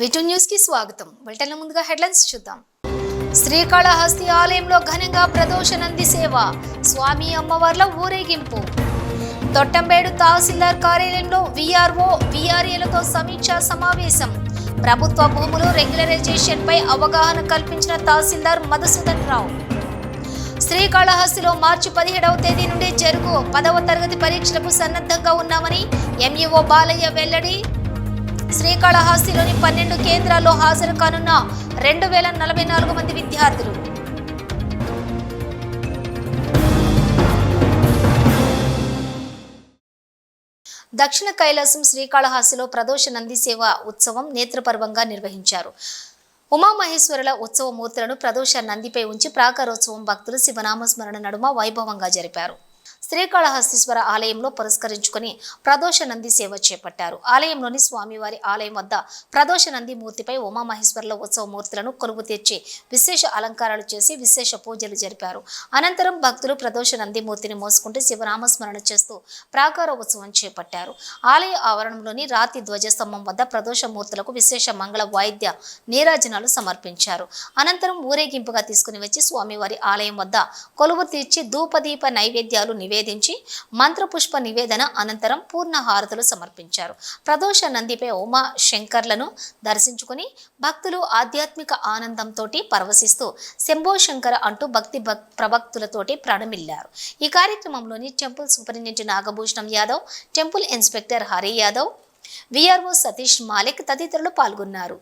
విటు న్యూస్కి స్వాగతం. బులెటిన్ల ముందుగా హెడ్లైన్స్ చూద్దాం. శ్రీకాళహస్తి ఆలయంలో ఘనంగా ప్రదోషనంది సేవ. స్వామి అమ్మవార్ల ఊరేగింపు. తొట్టంబేడు తహసీల్దార్ కార్యాలయంలో విఆర్ఓ విఆర్ఏలతో సమీక్షా సమావేశం. ప్రభుత్వ భూములు రెగ్యులరైజేషన్ పై అవగాహన కల్పించిన తహసీల్దార్ మధుసూదన్ రావు శ్రీకాళహస్తిలో మార్చి పదిహేడవ తేదీ నుండి జరుగు పదవ తరగతి పరీక్షలకు సన్నద్ధంగా ఉన్నామని ఎంఈఓ బాలయ్య వెల్లడి. శ్రీకాళహస్తిలోని పన్నెండు కేంద్రాల్లో హాజరు కానున్న రెండు వేల నలభై నాలుగు మంది విద్యార్థులు. దక్షిణ కైలాసం శ్రీకాళహస్తిలో ప్రదోష నంది సేవ ఉత్సవం నేత్రపర్వంగా నిర్వహించారు. ఉమామహేశ్వరుల ఉత్సవ మూర్తులను ప్రదోష నందిపై ఉంచి ప్రాకారోత్సవం భక్తులు శివనామస్మరణ నడుమ వైభవంగా జరిపారు. శ్రీకాళహస్తీశ్వర ఆలయంలో పురస్కరించుకుని ప్రదోష నంది సేవ చేపట్టారు. ఆలయంలోని స్వామివారి ఆలయం వద్ద ప్రదోష నంది మూర్తిపై ఉమామహేశ్వరుల ఉత్సవ మూర్తులను కొలువు తెచ్చి విశేష అలంకారాలు చేసి విశేష పూజలు జరిపారు. అనంతరం భక్తులు ప్రదోష నంది మూర్తిని మోసుకుంటూ శివనామస్మరణ చేస్తూ ప్రాకార ఉత్సవం చేపట్టారు. ఆలయ ఆవరణంలోని రాతి ధ్వజస్తంభం వద్ద ప్రదోష మూర్తులకు విశేష మంగళ వాయిద్య నీరాజనాలు సమర్పించారు. అనంతరం ఊరేగింపుగా తీసుకుని వచ్చి స్వామివారి ఆలయం వద్ద కొలువు తీర్చి ధూపదీప నైవేద్యాలు నివేదించి మంత్రపుష్ప నివేదన అనంతరం పూర్ణ హారతులు సమర్పించారు. ప్రదోష నందిపై ఉమా శంకర్లను దర్శించుకుని భక్తులు ఆధ్యాత్మిక ఆనందంతో పరవశిస్తూ శంభో శంకర అంటూ భక్తి భక్ ప్రభక్తులతోటి ప్రాణమిల్లారు. ఈ కార్యక్రమంలోని temple superintendent Nagabhushanam Yadav temple inspector Hari Yadav VRO Satish Malik తదితరులు పాల్గొన్నారు.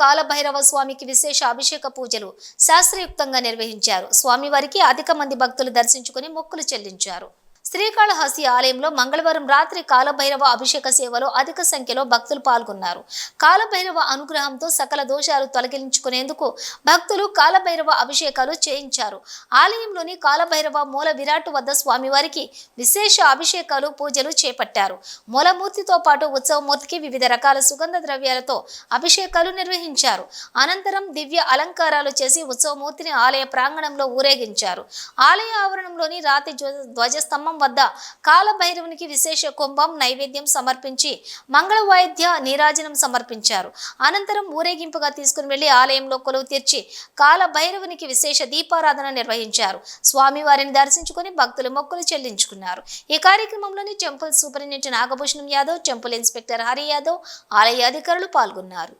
కాలభైరవ స్వామికి విశేష అభిషేక పూజలు శాస్త్రయుక్తంగా నిర్వహించారు. స్వామివారికి అధిక మంది భక్తులు దర్శించుకుని మొక్కులు చెల్లించారు. శ్రీకాళహస్తి ఆలయంలో మంగళవారం రాత్రి కాలభైరవ అభిషేక సేవలో అధిక సంఖ్యలో భక్తులు పాల్గొన్నారు. కాలభైరవ అనుగ్రహంతో సకల దోషాలు తొలగించుకునేందుకు భక్తులు కాలభైరవ అభిషేకాలు చేయించారు. ఆలయంలోని కాలభైరవ మూల విరాట్ వద్ద స్వామివారికి విశేష అభిషేకాలు పూజలు చేపట్టారు. మూలమూర్తితో పాటు ఉత్సవమూర్తికి వివిధ రకాల సుగంధ ద్రవ్యాలతో అభిషేకాలు నిర్వహించారు. అనంతరం దివ్య అలంకారాలు చేసి ఉత్సవమూర్తిని ఆలయ ప్రాంగణంలో ఊరేగించారు. ఆలయ ఆవరణంలోని రాతి ధ్వజస్తంభం వద్ద కాలభైరవునికి విశేష కుంభం నైవేద్యం సమర్పించి మంగళ వాయిద్య నీరాజనం సమర్పించారు. అనంతరం ఊరేగింపుగా తీసుకుని వెళ్ళి ఆలయంలో కొలువు తీర్చి కాలభైరవునికి విశేష దీపారాధన నిర్వహించారు. స్వామివారిని దర్శించుకుని భక్తులు మొక్కులు చెల్లించుకున్నారు. ఈ కార్యక్రమంలోని temple superintendent Nagabhushanam Yadav temple inspector Hari Yadav ఆలయ అధికారులు పాల్గొన్నారు.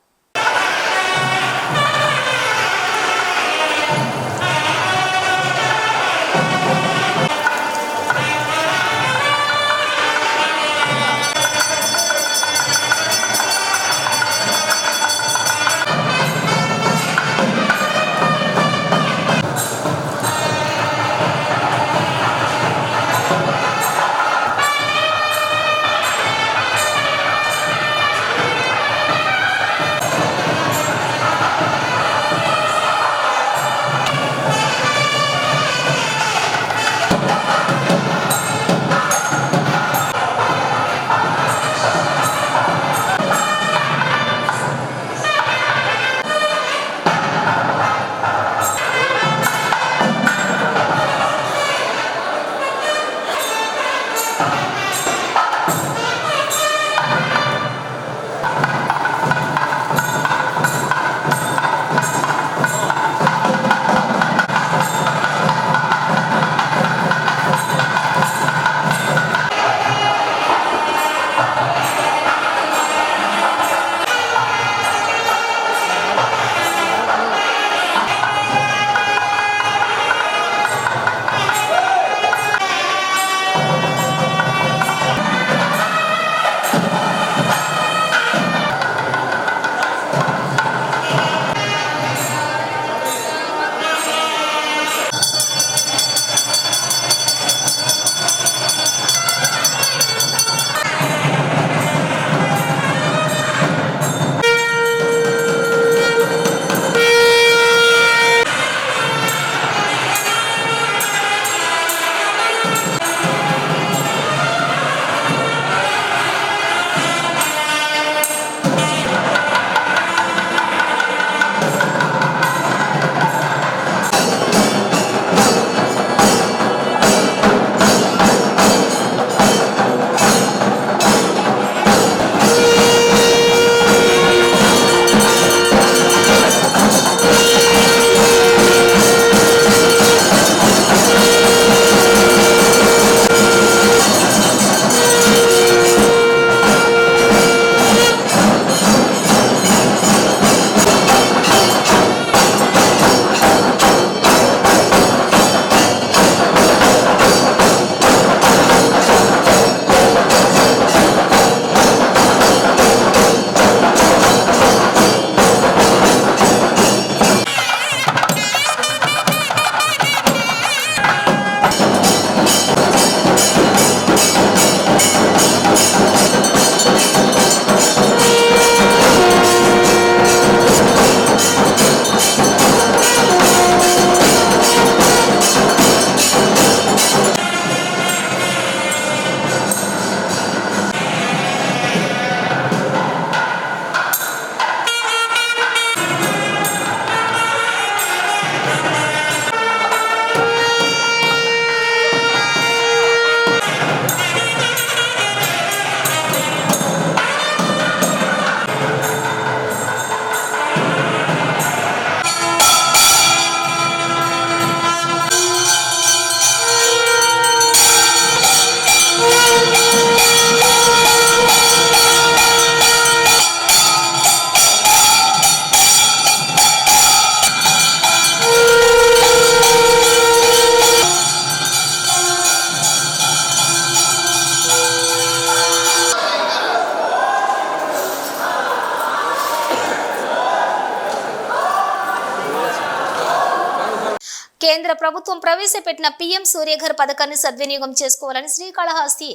ప్రభుత్వం ప్రవేశపెట్టిన పీఎం సూర్యఘర్ పథకాన్ని సద్వినియోగం చేసుకోవాలని శ్రీకాళహస్తి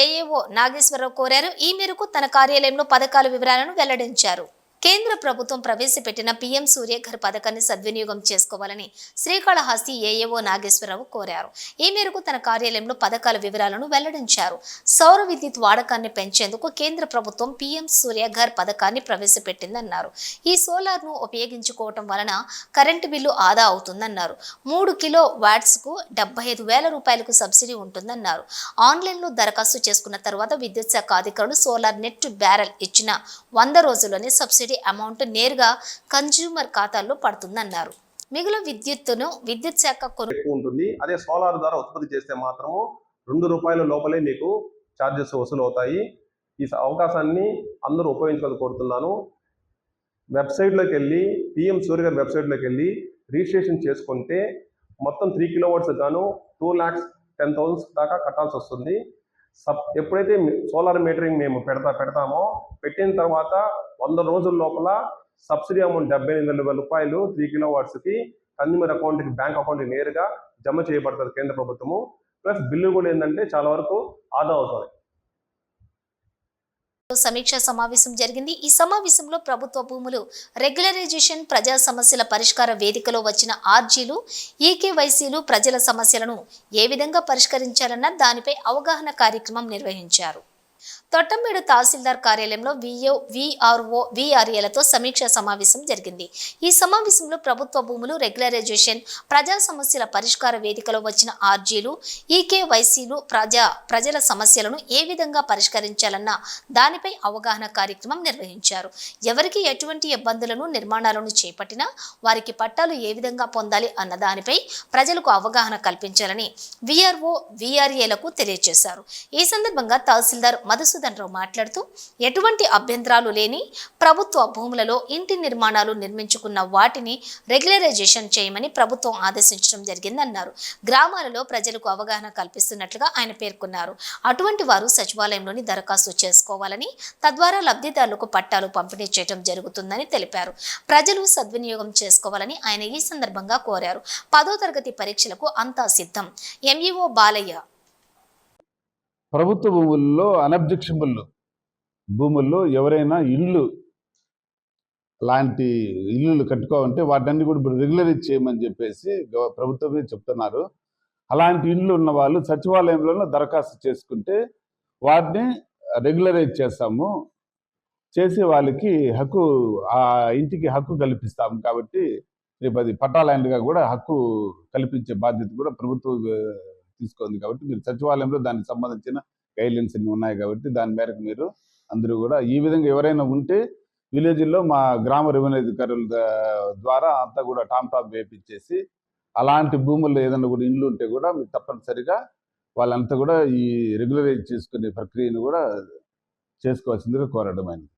ఏఏఓ నాగేశ్వరరావు కోరారు. ఈ మేరకు తన కార్యాలయంలో పథకాల వివరాలను వెల్లడించారు. కేంద్ర ప్రభుత్వం ప్రవేశపెట్టిన పీఎం సూర్యఘర్ పథకాన్ని సద్వినియోగం చేసుకోవాలని శ్రీకాళహస్తి ఏఏఓ నాగేశ్వరరావు కోరారు. ఈ మేరకు తన కార్యాలయంలో పథకాల వివరాలను వెల్లడించారు. సౌర విద్యుత్ వాడకాన్ని పెంచేందుకు కేంద్ర ప్రభుత్వం పీఎం సూర్యఘర్ పథకాన్ని ప్రవేశపెట్టిందన్నారు. ఈ సోలార్ను ఉపయోగించుకోవటం వలన కరెంటు బిల్లు ఆదా అవుతుందన్నారు. మూడు కిలో వాట్స్కు డెబ్బై ఐదు వేల రూపాయలకు సబ్సిడీ ఉంటుందన్నారు. ఆన్లైన్లో దరఖాస్తు చేసుకున్న తర్వాత విద్యుత్ శాఖ అధికారులు సోలార్ నెట్ బ్యారెల్ ఇచ్చిన వంద రోజుల్లోనే సబ్సిడీ అమౌంట్ నేరుగా కన్జ్యూమర్ ఖాతాల్లో పడుతుందన్నారు. మిగులు విద్యుత్తును విద్యుత్ శాఖ కొను ఉంటుంది. అదే సోలార్ ద్వారా ఉత్పత్తి చేస్తే మాత్రము రెండు రూపాయల లోపలే మీకు ఛార్జెస్ వసూలు అవుతాయి. ఈ అవకాశాన్ని అందరూ ఉపయోగించుకోవాలని కోరుతున్నాను. వెబ్సైట్లోకి వెళ్ళి పిఎం సూర్య గారి వెబ్సైట్లోకి వెళ్ళి రిజిస్ట్రేషన్ చేసుకుంటే మొత్తం త్రీ కిలోవాట్స్ గాను టూ ల్యాక్స్ టెన్ థౌసండ్స్ దాకా కట్టాల్సి వస్తుంది. సబ్ ఎప్పుడైతే సోలార్ మీటరింగ్ మేము పెడతా పెడతామో పెట్టిన తర్వాత వంద రోజుల లోపల సబ్సిడీ అమౌంట్ డెబ్బై ఎనిమిది వేల రూపాయలు త్రీ కిలో వాట్స్కి కన్జ్యూమర్ అకౌంట్కి బ్యాంక్ అకౌంట్కి నేరుగా జమ చేయబడుతుంది కేంద్ర ప్రభుత్వము. ప్లస్ బిల్లు కూడా ఏంటంటే చాలా వరకు ఆదా అవుతుంది. సమీక్ష సమావేశం జరిగింది. ఈ సమావేశంలో ప్రభుత్వ భూములు రెగ్యులరైజేషన్ ప్రజా సమస్యల పరిష్కార వేదికలో వచ్చిన ఆర్జీలు ఈకేవైసీలు ప్రజల సమస్యలను ఏ విధంగా పరిష్కరించాలన్న దానిపై అవగాహన కార్యక్రమం నిర్వహించారు. తొట్టంబేడు తహసీల్దార్ కార్యాలయంలో విఓ విఆర్ఓ విఆర్ఏలతో సమీక్ష సమావేశం జరిగింది. ఈ సమావేశంలో ప్రభుత్వ భూములు రెగ్యులరైజేషన్ ప్రజా సమస్యల పరిష్కార వేదికలో వచ్చిన ఆర్జీలు ఈకేవైసీలు ప్రజా ప్రజల సమస్యలను ఏ విధంగా పరిష్కరించాలన్న దానిపై అవగాహన కార్యక్రమం నిర్వహించారు. ఎవరికి ఎటువంటి ఇబ్బందులను నిర్మాణాలను చేపట్టినా వారికి పట్టాలు ఏ విధంగా పొందాలి అన్న దానిపై ప్రజలకు అవగాహన కల్పించాలని విఆర్ఓ విఆర్ఏలకు తెలియజేశారు. ఈ సందర్భంగా తహసీల్దార్ మధుసూదన్ రావు మాట్లాడుతూ ఎటువంటి అభ్యంతరాలు లేని ప్రభుత్వ భూములలో ఇంటి నిర్మాణాలు నిర్మించుకున్న వాటిని రెగ్యులరైజేషన్ చేయమని ప్రభుత్వం ఆదేశించడం జరిగిందన్నారు. గ్రామాలలో ప్రజలకు అవగాహన కల్పిస్తున్నట్లుగా ఆయన పేర్కొన్నారు. అటువంటి వారు సచివాలయంలోని దరఖాస్తు చేసుకోవాలని తద్వారా లబ్ధిదారులకు పట్టాలు పంపిణీ చేయడం జరుగుతుందని తెలిపారు. ప్రజలు సద్వినియోగం చేసుకోవాలని ఆయన ఈ సందర్భంగా కోరారు. పదో తరగతి పరీక్షలకు అంతా సిద్ధం. ఎంఈఓ బాలయ్య ప్రభుత్వ భూముల్లో అనబ్జెక్షబుల్ భూముల్లో ఎవరైనా ఇల్లు లాంటి ఇల్లులు కట్టుకోవాలంటే వాటన్ని కూడా ఇప్పుడు రెగ్యులరైజ్ చేయమని చెప్పేసి ప్రభుత్వమే చెప్తున్నారు. అలాంటి ఇల్లు ఉన్న వాళ్ళు సచివాలయంలో దరఖాస్తు చేసుకుంటే వాటిని రెగ్యులరైజ్ చేస్తాము. చేసి వాళ్ళకి హక్కు ఆ ఇంటికి హక్కు కల్పిస్తాము కాబట్టి రేపు అది పట్టాలాండ్గా కూడా హక్కు కల్పించే బాధ్యత కూడా ప్రభుత్వం తీసుకుంది కాబట్టి మీరు సచివాలయంలో దానికి సంబంధించిన గైడ్లైన్స్ అన్ని ఉన్నాయి కాబట్టి దాని మేరకు మీరు అందరూ కూడా ఈ విధంగా ఎవరైనా ఉంటే విలేజ్లో మా గ్రామ రెవెన్యూ అధికారుల ద్వారా అంతా కూడా టామ్ టాప్ వేపించేసి అలాంటి భూముల్లో ఏదైనా కూడా ఇండ్లు ఉంటే కూడా మీరు తప్పనిసరిగా వాళ్ళంతా కూడా ఈ రెగ్యులరైజ్ చేసుకునే ప్రక్రియను కూడా చేసుకోవాల్సిందిగా కోరడమైంది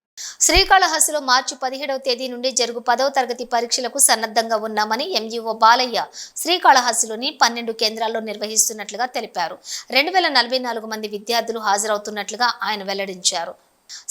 శ్రీకాళహస్తిలో మార్చి పదిహేడవ తేదీ నుండి జరుగు పదవ తరగతి పరీక్షలకు సన్నద్ధంగా ఉన్నామని ఎంఈఓ బాలయ్య శ్రీకాళహస్తిలోని పన్నెండు కేంద్రాల్లో నిర్వహిస్తున్నట్లుగా తెలిపారు. రెండు వేల నలభై నాలుగు మంది విద్యార్థులు హాజరవుతున్నట్లుగా ఆయన వెల్లడించారు.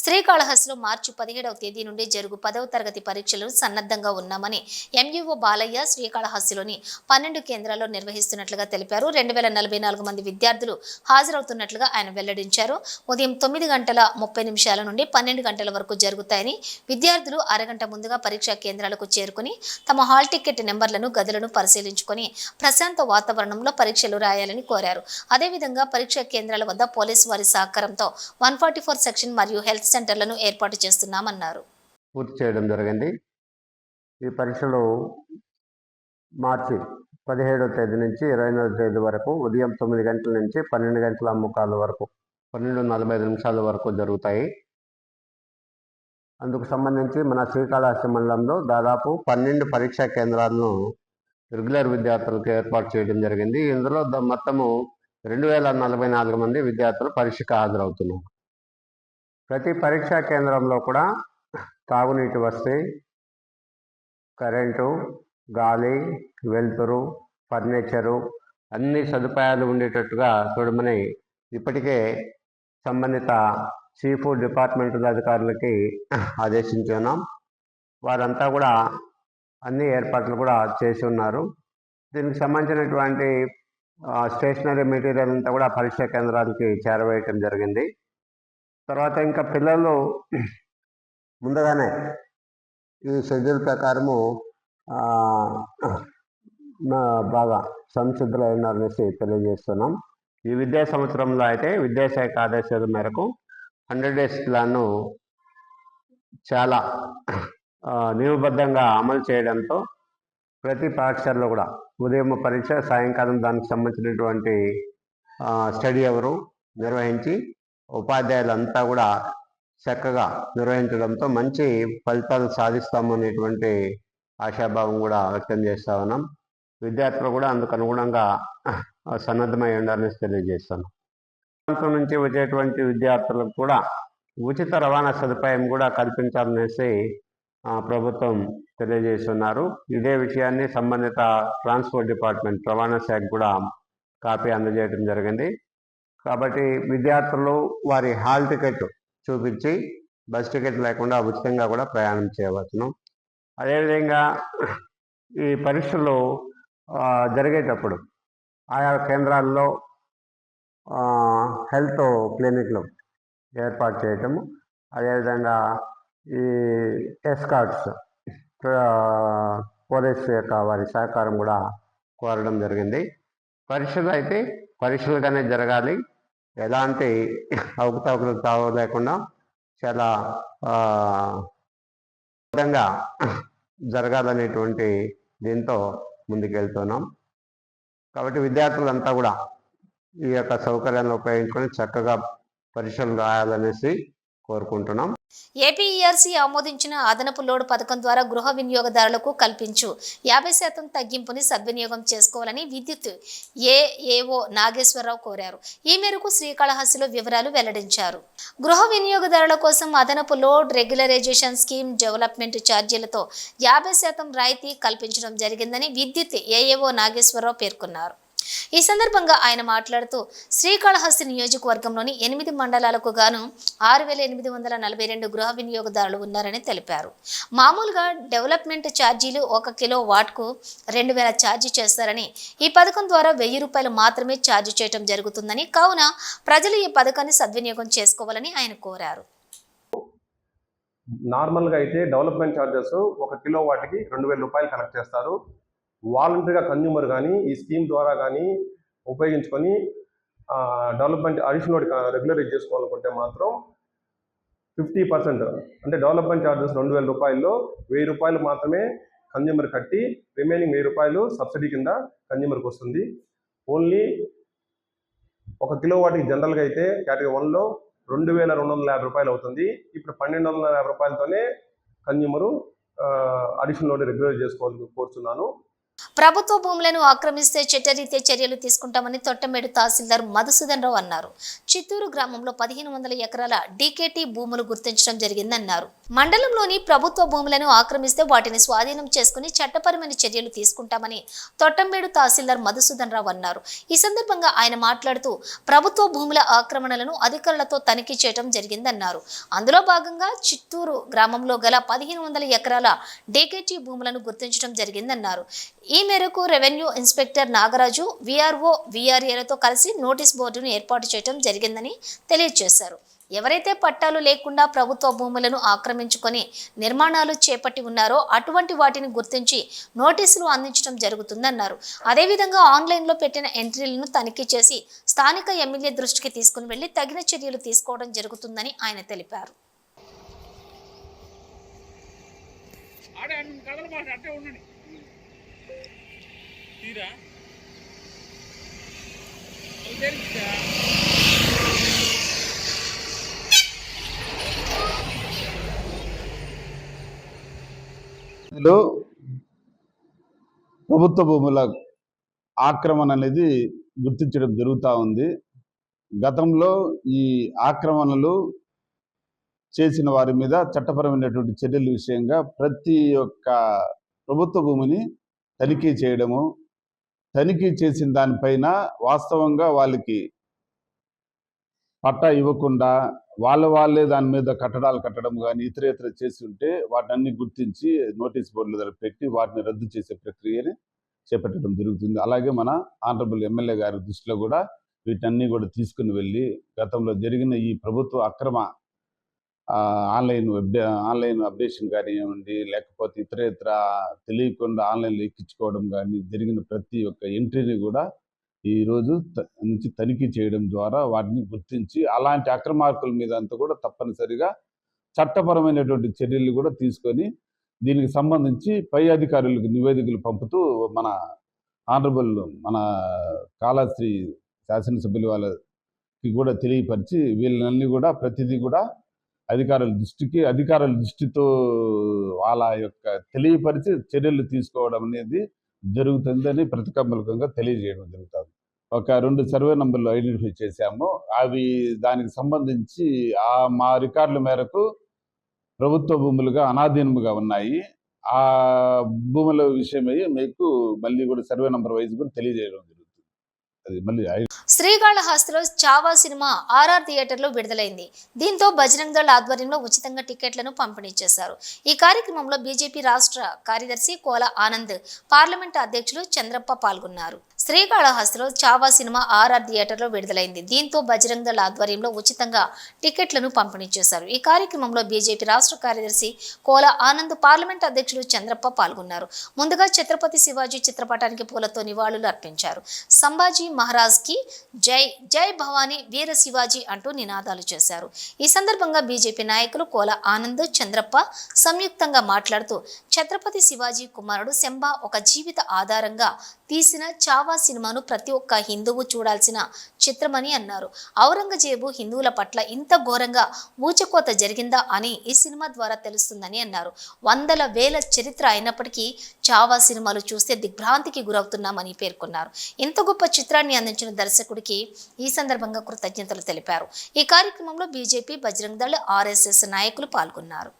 శ్రీకాళహస్తిలో మార్చి పదిహేడవ తేదీ నుండి జరుగు పదవ తరగతి పరీక్షలను సన్నద్ధంగా ఉన్నామని ఎంఈఓ బాలయ్య శ్రీకాళహస్తిలోని పన్నెండు కేంద్రాల్లో నిర్వహిస్తున్నట్లుగా తెలిపారు. రెండు వేల నలభై నాలుగు మంది విద్యార్థులు హాజరవుతున్నట్లుగా ఆయన వెల్లడించారు. ఉదయం తొమ్మిది గంటల ముప్పై నిమిషాల నుండి పన్నెండు గంటల వరకు జరుగుతాయని విద్యార్థులు అరగంట ముందుగా పరీక్షా కేంద్రాలకు చేరుకుని తమ హాల్ టికెట్ నెంబర్లను గదులను పరిశీలించుకొని ప్రశాంత వాతావరణంలో పరీక్షలు రాయాలని కోరారు. అదేవిధంగా పరీక్షా కేంద్రాల వద్ద పోలీసు వారి సహకారంతో వన్ ఫార్టీ ఫోర్ సెక్షన్ మరియు హెల్త్ సెంటర్లను ఏర్పాటు చేస్తున్నామన్నారు. పూర్తి చేయడం జరిగింది. ఈ పరీక్షలు మార్చి పదిహేడవ తేదీ నుంచి ఇరవై నాలుగు తేదీ వరకు ఉదయం తొమ్మిది గంటల నుంచి పన్నెండు గంటల ముక్కాల వరకు పన్నెండు నలభై ఐదు నిమిషాల వరకు జరుగుతాయి. అందుకు సంబంధించి మన శ్రీకాళహస్తి మండలంలో దాదాపు పన్నెండు పరీక్షా కేంద్రాలను రెగ్యులర్ విద్యార్థులకు ఏర్పాటు చేయడం జరిగింది. ఇందులో ద- మొత్తము రెండు వేల నలభై నాలుగు మంది విద్యార్థులు పరీక్షకు హాజరవుతున్నారు. ప్రతి పరీక్షా కేంద్రంలో కూడా తాగునీటి వసతి కరెంటు గాలి వెలుతురు ఫర్నిచరు అన్ని సదుపాయాలు ఉండేటట్టుగా చూడమని ఇప్పటికే సంబంధిత చీఫ్ డిపార్ట్మెంట్ అధికారులకి ఆదేశించున్నాం. వారంతా కూడా అన్ని ఏర్పాట్లు కూడా చేసి ఉన్నారు. దీనికి సంబంధించినటువంటి స్టేషనరీ మెటీరియల్ అంతా కూడా పరీక్షా కేంద్రానికి చేరవేయటం జరిగింది. తర్వాత ఇంకా పిల్లలు ముందుగానే ఈ షెడ్యూల్ ప్రకారము బాగా సంసిద్ధులై తెలియజేస్తున్నాం. ఈ విద్యా సంవత్సరంలో అయితే విద్యాశాఖ ఆదేశాల మేరకు హండ్రెడ్ డేస్ ప్లాన్ను చాలా నియమబద్ధంగా అమలు చేయడంతో ప్రతి పాఠశాలలో కూడా ఉదయం పరీక్ష సాయంకాలం దానికి సంబంధించినటువంటి స్టడీ అవరు నిర్వహించి ఉపాధ్యాయులంతా కూడా చక్కగా నిర్వహించడంతో మంచి ఫలితాలు సాధిస్తాము అనేటువంటి ఆశాభావం కూడా వ్యక్తం చేస్తా ఉన్నాం. విద్యార్థులు కూడా అందుకు అనుగుణంగా సన్నద్ధమై ఉండాలని తెలియజేస్తాను. ప్రాంతం నుంచి వచ్చేటువంటి విద్యార్థులకు కూడా ఉచిత రవాణా సదుపాయం కూడా కల్పించాలనేసి ప్రభుత్వం తెలియజేస్తున్నారు. ఇదే విషయాన్ని సంబంధిత ట్రాన్స్పోర్ట్ డిపార్ట్మెంట్ రవాణా శాఖ కూడా కాపీ అందజేయడం జరిగింది. కాబట్టి విద్యార్థులు వారి హాల్ టికెట్ చూపించి బస్ టికెట్ లేకుండా ఉచితంగా కూడా ప్రయాణం చేయవచ్చును. అదేవిధంగా ఈ పరీక్షలు జరిగేటప్పుడు ఆయా కేంద్రాల్లో హెల్త్ క్లినిక్లు ఏర్పాటు చేయటము అదేవిధంగా ఈ ఎస్కార్ట్స్ పోలీస్ యొక్క వారి సహకారం కూడా కోరడం జరిగింది. పరీక్షలు అయితే పరీక్షలుగానే జరగాలి. ఎలాంటి అవకతవకలు తావు లేకుండా చాలా విధంగా జరగాలనేటువంటి దీంతో ముందుకెళ్తున్నాం. కాబట్టి విద్యార్థులంతా కూడా ఈ యొక్క సౌకర్యాలను ఉపయోగించుకొని చక్కగా పరీక్షలు రాయాలనేసి కోరుకుంటున్నాం. ఏపీఈఆర్సీ ఆమోదించిన అదనపు లోడ్ పథకం ద్వారా గృహ వినియోగదారులకు కల్పించు. యాభై శాతం తగ్గింపుని సద్వినియోగం చేసుకోవాలని విద్యుత్ ఏఏఓ నాగేశ్వరరావు కోరారు. ఈ మేరకు శ్రీకాళహస్తిలో వివరాలు వెల్లడించారు. గృహ వినియోగదారుల కోసం అదనపు లోడ్ రెగ్యులరైజేషన్ స్కీమ్ డెవలప్మెంట్ ఛార్జీలతో యాభై శాతం రాయితీ కల్పించడం జరిగిందని విద్యుత్ ఏఏఓ నాగేశ్వరరావు పేర్కొన్నారు. ఈ సందర్భంగా ఆయన మాట్లాడుతూ శ్రీకాళహస్తి నియోజకవర్గంలోని ఎనిమిది మండలాలకు గాను ఆరు వేల ఎనిమిది వందల నలభై రెండు గృహ వినియోగదారులు ఉన్నారని తెలిపారు. మామూలుగా డెవలప్మెంట్ ఛార్జీలు ఒక కిలో వాట్కు రెండు వేల ఛార్జీ చేస్తారని ఈ పథకం ద్వారా వెయ్యి రూపాయలు మాత్రమే ఛార్జ్ చేయడం జరుగుతుందని కావున ప్రజలు ఈ పథకాన్ని సద్వినియోగం చేసుకోవాలని ఆయన కోరారు. నార్మల్గా అయితే డెవలప్మెంట్ ఛార్జెస్ ఒక కిలో వాటికి రెండు వేల రూపాయలు కలెక్ట్ చేస్తారు. వాలంటరీగా కన్జ్యూమర్ కానీ ఈ స్కీమ్ ద్వారా కానీ ఉపయోగించుకొని డెవలప్మెంట్ అడిషనల్ రెగ్యులరైజ్ చేసుకోవాలనుకుంటే మాత్రం ఫిఫ్టీ పర్సెంట్ అంటే డెవలప్మెంట్ ఛార్జెస్ రెండు వేల రూపాయల్లో వెయ్యి రూపాయలు మాత్రమే కన్జ్యూమర్ కట్టి రిమైనింగ్ వెయ్యి రూపాయలు సబ్సిడీ కింద కన్జ్యూమర్కి వస్తుంది. ఓన్లీ ఒక కిలో వాటికి జనరల్గా అయితే కేటగిరీ వన్లో రెండు వేల రెండు వందల యాభై రూపాయలు అవుతుంది. ఇప్పుడు పన్నెండు వందల యాభై రూపాయలతోనే కన్జ్యూమరు అడిషనల్ రెగ్యులర్ చేసుకోవాలని కోరుతున్నాను ప్రభుత్వ భూములను ఆక్రమిస్తే చట్టరీత్యా చర్యలు తీసుకుంటామని తొట్టమేడు తహసీల్దార్ మధుసూదన్ రావు అన్నారు. చిత్తూరు గ్రామంలో పదిహేను వందల ఎకరాల డీకేటీ భూములు గుర్తించడం జరిగిందన్నారు. మండలంలోని ప్రభుత్వ భూములను ఆక్రమిస్తే వాటిని స్వాధీనం చేసుకుని చట్టపరమైన చర్యలు తీసుకుంటామని తొట్టంబేడు తహసీల్దార్ మధుసూదన్ రావు అన్నారు. ఈ సందర్భంగా ఆయన మాట్లాడుతూ ప్రభుత్వ భూముల ఆక్రమణలను అధికారులతో తనిఖీ చేయడం జరిగిందన్నారు. అందులో భాగంగా చిత్తూరు గ్రామంలో గల పదిహేను వందల ఎకరాల డీకేటీ భూములను గుర్తించడం జరిగిందన్నారు. ఈ మేరకు రెవెన్యూ ఇన్స్పెక్టర్ నాగరాజు విఆర్ఓ విఆర్ఏలతో కలిసి నోటీస్ బోర్డును ఏర్పాటు చేయడం జరిగిందని తెలియజేశారు. ఎవరైతే పట్టాలు లేకుండా ప్రభుత్వ భూములను ఆక్రమించుకొని నిర్మాణాలు చేపట్టి ఉన్నారో అటువంటి వాటిని గుర్తించి నోటీసులు అందించడం జరుగుతుందన్నారు. అదేవిధంగా ఆన్లైన్లో పెట్టిన ఎంట్రీలను తనిఖీ చేసి స్థానిక ఎమ్మెల్యే దృష్టికి తీసుకుని వెళ్ళి తగిన చర్యలు తీసుకోవడం జరుగుతుందని ఆయన తెలిపారు. ఆడే ఉండండి. తీరా ఇందులో ప్రభుత్వ భూముల ఆక్రమణ అనేది గుర్తించడం జరుగుతూ ఉంది. గతంలో ఈ ఆక్రమణలు చేసిన వారి మీద చట్టపరమైనటువంటి చర్యల విషయంగా ప్రతి ఒక్క ప్రభుత్వ భూమిని తనిఖీ చేయడము తనిఖీ చేసిన దానిపైన వాస్తవంగా వాళ్ళకి పట్టా ఇవ్వకుండా వాళ్ళ వాళ్ళే దాని మీద కట్టడాలు కట్టడం కానీ ఇతర ఇతర చేసి ఉంటే వాటిని గుర్తించి నోటీస్ బోర్డుల దగ్గర పెట్టి వాటిని రద్దు చేసే ప్రక్రియని చేపట్టడం జరుగుతుంది. అలాగే మన ఆనరబుల్ ఎమ్మెల్యే గారి దృష్టిలో కూడా వీటన్ని కూడా తీసుకుని వెళ్ళి గతంలో జరిగిన ఈ ప్రభుత్వ అక్రమ ఆన్లైన్ వెబ్ ఆన్లైన్ అప్డేషన్ కానివ్వండి లేకపోతే ఇతర ఇతర తెలియకుండా ఆన్లైన్లో ఎక్కించుకోవడం కానీ జరిగిన ప్రతి ఒక్క ఎంట్రీని కూడా ఈరోజు త- నుంచి తనిఖీ చేయడం ద్వారా వాటిని గుర్తించి అలాంటి అక్రమార్కుల మీద అంతా కూడా తప్పనిసరిగా చట్టపరమైనటువంటి చర్యలు కూడా తీసుకొని దీనికి సంబంధించి పై అధికారులకు నివేదికలు పంపుతూ మన ఆనరబుల్ మన కాళాశ్రీ శాసనసభ్యుల వాళ్ళకి కూడా తెలియపరిచి వీళ్ళని కూడా ప్రతిదీ కూడా అధికారుల దృష్టికి అధికారుల దృష్టితో వాళ్ళ యొక్క తెలియపరిచి చర్యలు తీసుకోవడం అనేది జరుగుతుందని ప్రతికమూలకంగా తెలియజేయడం జరుగుతుంది. ఒక రెండు సర్వే నంబర్లు ఐడెంటిఫై చేశాము. అవి దానికి సంబంధించి ఆ మా రికార్డుల మేరకు ప్రభుత్వ భూములుగా అనాధీనముగా ఉన్నాయి. ఆ భూముల విషయమై మీకు మళ్ళీ కూడా సర్వే నంబర్ వైజ్ కూడా తెలియజేయడం అది మళ్ళీ శ్రీకాళహస్తిలో చావా సినిమా ఆర్ఆర్ థియేటర్లో విడుదలైంది. దీంతో బజరంగ్ దళ్ ఆధ్వర్యంలో ఉచితంగా టికెట్లను పంపిణీ చేశారు. ఈ కార్యక్రమంలో బీజేపీ రాష్ట్ర కార్యదర్శి కోల ఆనంద్ పార్లమెంట్ అధ్యక్షులు చంద్రప్ప పాల్గొన్నారు. శ్రీకాళహస్తిలో చావా సినిమా ఆర్ఆర్ థియేటర్లో విడుదలైంది. దీంతో బజరంగ్ దళ ఆధ్వర్యంలో ఉచితంగా టికెట్లను పంపిణీ చేశారు. ఈ కార్యక్రమంలో బీజేపీ రాష్ట్ర కార్యదర్శి కోల ఆనంద్ పార్లమెంట్ అధ్యక్షుడు చంద్రప్ప పాల్గొన్నారు. ముందుగా ఛత్రపతి శివాజీ చిత్రపటానికి పూలతో నివాళులు అర్పించారు. సంభాజీ మహారాజ్కి జై జై భవానీ వీర శివాజీ అంటూ నినాదాలు చేశారు. ఈ సందర్భంగా బీజేపీ నాయకులు కోల ఆనంద్ చంద్రప్ప సంయుక్తంగా మాట్లాడుతూ ఛత్రపతి శివాజీ కుమారుడు శంబా ఒక జీవిత ఆధారంగా తీసిన చావా సినిమాను ప్రతి ఒక్క హిందువు చూడాల్సిన చిత్రమని అన్నారు. ఔరంగజేబు హిందువుల పట్ల ఇంత ఘోరంగా ఊచకోత జరిగిందా అని ఈ సినిమా ద్వారా తెలుస్తుందని అన్నారు. వందల వేల చరిత్ర అయినప్పటికీ చావా సినిమాలు చూస్తే దిగ్భ్రాంతికి గురవుతున్నామని పేర్కొన్నారు. ఇంత గొప్ప చిత్రాన్ని అందించిన దర్శకుడికి ఈ సందర్భంగా కృతజ్ఞతలు తెలిపారు. ఈ కార్యక్రమంలో బీజేపీ బజరంగ్ దళ్ ఆర్ఎస్ఎస్ నాయకులు పాల్గొన్నారు.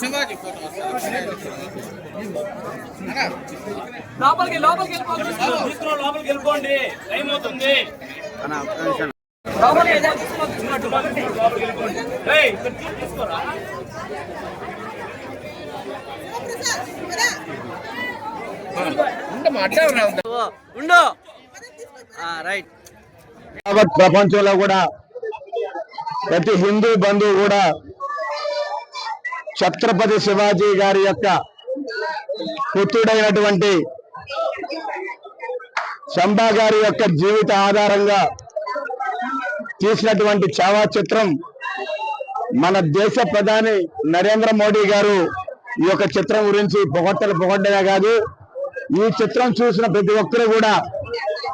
శివాజీ ఫోటో లోపలికి లోపలికి వెళ్ళిపోతుంది లోపలికి వెళ్ళిపోండి. టైం అవుతుంది. లోపలికి తీసుకోరా? ఉండు రైట్. ప్రపంచంలో కూడా ప్రతి హిందూ బంధువు కూడా ఛత్రపతి శివాజీ గారి యొక్క పుత్రుడైనటువంటి శంభా గారి యొక్క జీవిత ఆధారంగా తీసినటువంటి చావా చిత్రం మన దేశ ప్రధాని నరేంద్ర మోడీ గారు ఈ యొక్క చిత్రం గురించి పొగట్టలు పొగట్టమే కాదు. ఈ చిత్రం చూసిన ప్రతి ఒక్కరు కూడా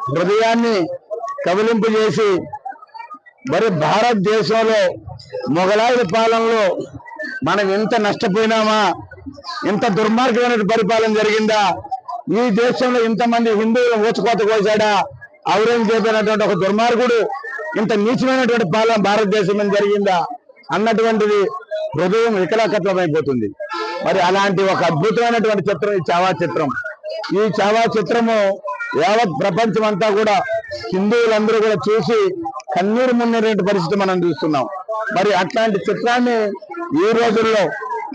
హృదయాన్ని కబలింపు చేసి మరి భారతదేశంలో మొఘలాయుల పాలనలో మనం ఎంత నష్టపోయినామా? ఇంత దుర్మార్గమైన పరిపాలన జరిగిందా? ఈ దేశంలో ఇంతమంది హిందువులను ఊచకోత కోసాడా ఔరంగజేబ్ అనేటువంటి ఒక దుర్మార్గుడు ఇంత నీచమైనటువంటి పాలన భారతదేశం జరిగిందా? అన్నటువంటిది హృదయం వికలాకత్వమైపోతుంది మరి అలాంటి ఒక అద్భుతమైనటువంటి చిత్రం ఈ చావా చిత్రం ఈ చావా చిత్రము యావత్ ప్రపంచం అంతా కూడా హిందువులందరూ కూడా చూసి కన్నీరు మున్నటువంటి పరిస్థితి మనం చూస్తున్నాం. మరి అట్లాంటి చిత్రాన్ని ఈ రోజుల్లో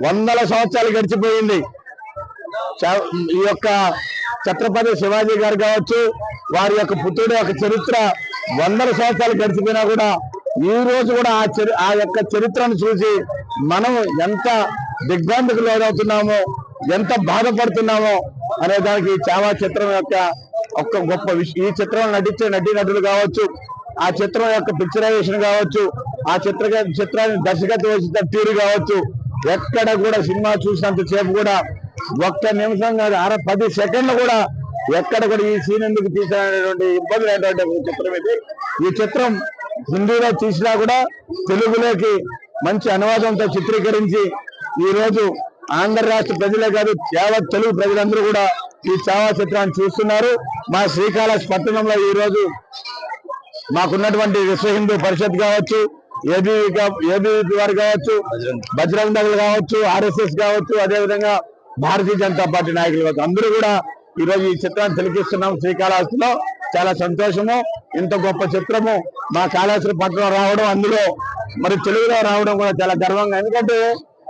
వందల సంవత్సరాలు గడిచిపోయింది. చ- ఈ యొక్క ఛత్రపతి శివాజీ గారు కావచ్చు వారి యొక్క పుత్రుడు యొక్క చరిత్ర వందల సంవత్సరాలు గడిచిపోయినా కూడా ఈ రోజు కూడా ఆ చరి ఆ యొక్క చరిత్రను చూసి మనం ఎంత దిగ్భ్రాంతికి లోనవుతున్నామో ఎంత బాధపడుతున్నామో అనే దానికి చావా చిత్రం యొక్క ఒక గొప్ప విషయం ఈ చిత్రంలో నటించే నటీనటులు కావచ్చు ఆ చిత్రం యొక్క పిక్చరైజేషన్ కావచ్చు ఆ చిత్ర చిత్రాన్ని దర్శకత్వం వహించిన తీరు కావచ్చు ఎక్కడ కూడా సినిమా చూసినంత సేపు కూడా ఒక్క నిమిషం కాదు అర పది సెకండ్లు కూడా ఎక్కడ కూడా ఈ సీన్ ఎందుకు తీసినటువంటి ఇబ్బంది లేనటువంటి చిత్రం ఇది. ఈ చిత్రం హిందీలో తీసినా కూడా తెలుగులోకి మంచి అనువాదంతో చిత్రీకరించి ఈ రోజు ఆంధ్ర రాష్ట్ర ప్రజలే కాదు యావత్ తెలుగు ప్రజలందరూ కూడా ఈ చావా చిత్రాన్ని చూస్తున్నారు. మా శ్రీకాళహస్తి పట్టణంలో ఈ రోజు మాకున్నటువంటి విశ్వ హిందూ పరిషత్ కావచ్చు ఏబీ ఏబీవీపీ వారు కావచ్చు బజరంగ్ దళ్ కావచ్చు ఆర్ఎస్ఎస్ కావచ్చు అదేవిధంగా భారతీయ జనతా పార్టీ నాయకులు కావచ్చు. అందరూ కూడా ఈ రోజు ఈ చిత్రాన్ని తిలకిస్తున్నాం శ్రీకాళహస్తిలో. చాలా సంతోషము. ఇంత గొప్ప చిత్రము మా కాళేశ్వర పట్టణం రావడం అందులో మరి తెలుగులో రావడం కూడా చాలా గర్వంగా ఎందుకంటే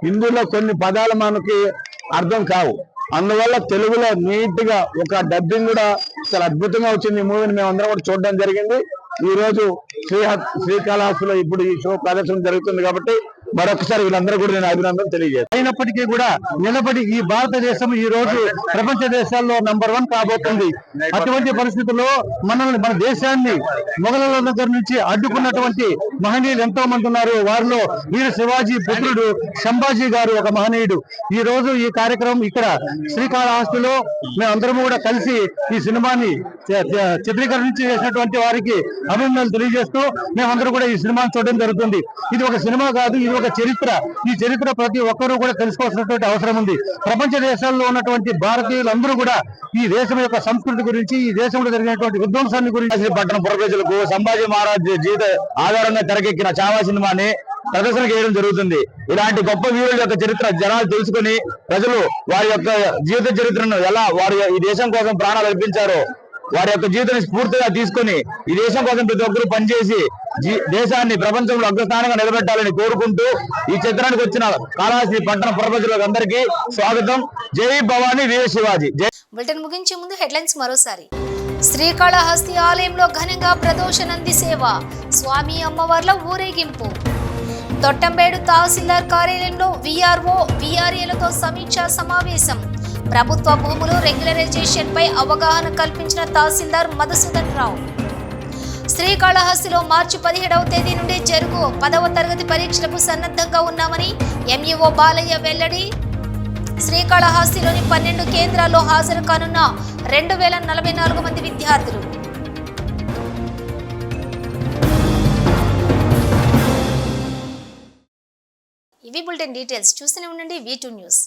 హిందీలో కొన్ని పదాలు మనకి అర్థం కావు. అందువల్ల తెలుగులో నీట్గా ఒక డబ్బింగ్ కూడా చాలా అద్భుతంగా వచ్చింది. ఈ మూవీని మేము అందరం కూడా చూడడం జరిగింది. ఈ రోజు శ్రీహ శ్రీకాళహస్తిలో ఇప్పుడు ఈ షో ప్రదర్శన జరుగుతుంది కాబట్టి మరొకసారి వీళ్ళందరూ కూడా నేను అభినందన తెలియజేస్తాను అయినప్పటికీ కూడా నిలబడి ఈ భారతదేశం ఈ రోజు ప్రపంచ దేశాల్లో నంబర్ వన్ కాబోతుంది. అటువంటి పరిస్థితుల్లో మనల్ని మన దేశాన్ని మొఘలుల దగ్గర నుంచి అడ్డుకున్నటువంటి మహనీయులు ఎంతో మంది ఉన్నారు. వారిలో వీర శివాజీ పుత్రుడు సంభాజీ గారు ఒక మహనీయుడు. ఈ రోజు ఈ కార్యక్రమం ఇక్కడ శ్రీకాళహస్తిలో మేమందరం కూడా కలిసి ఈ సినిమాని చిత్రీకరించి చేసినటువంటి వారికి అభినందనలు తెలియజేస్తూ మేమందరూ కూడా ఈ సినిమాని చూడడం జరుగుతుంది. ఇది ఒక సినిమా కాదు ఇది ఒక చరిత్ర. ఈ చరిత్ర ప్రతి ఒక్కరూ కూడా తెలుసుకోవాల్సినటువంటి అవసరం ఉంది. ప్రపంచ దేశాల్లో ఉన్నటువంటి భారతీయులందరూ కూడా ఈ దేశం యొక్క సంస్కృతి గురించి ఈ దేశంలో జరిగినటువంటి విధ్వంసాన్ని గురించి పట్టణ పురప్రజలకు సంభాజీ మహారాజ్ జీవిత ఆధారంగా తెరకెక్కిన చావా సినిమాని ప్రదర్శన చేయడం జరుగుతుంది. ఇలాంటి గొప్ప వీరుల యొక్క చరిత్ర జనాలు తెలుసుకొని ప్రజలు వారి యొక్క జీవిత చరిత్రను ఎలా వారి ఈ దేశం కోసం ప్రాణాలు అర్పించారో వారి యొక్క జీవితాన్ని స్ఫూర్తిగా తీసుకొని ఈ దేశం కోసం ప్రతి ఒక్కరూ పనిచేసి దేశాన్ని ప్రపంచంలో అగ్రస్థానంగా నిలబెట్టాలని కోరుకుంటూ ఈ చిత్రానికి వచ్చిన కాళహస్తి పట్టణ పుర అందరికీ స్వాగతం. జై భవానీ వీర శివాజీ. బులెటిన్ ముగించే ముందు హెడ్లైన్స్ మరోసారి. శ్రీకాళహస్తి ఆలయంలో ఘనంగా ప్రదోషనంది సేవ. స్వామి అమ్మవార్ల ఊరేగింపు. తొట్టంబేడు తహసీల్దార్ కార్యాలయంలో విఆర్ఓ విఆర్ఏలతో సమీక్షా సమావేశం. ప్రభుత్వ భూములు రెగ్యులరైజేషన్ పై అవగాహన కల్పించిన తహసీల్దార్ మధుసూదన్ రావు. శ్రీకాళహస్తిలో మార్చి పదిహేడవ తేదీ నుండి జరుగు పదవ తరగతి పరీక్షలకు సన్నద్ధంగా ఉన్నామని ఎంఈఓ బాలయ్య వెల్లడి. శ్రీకాళహస్తిలోని పన్నెండు కేంద్రాల్లో హాజరు కానున్న రెండు వేల నలభై నాలుగు మంది విద్యార్థులు. ఇవి బులెటిన్ డీటెయిల్స్. చూస్తూనే ఉండండి వీ టూ న్యూస్.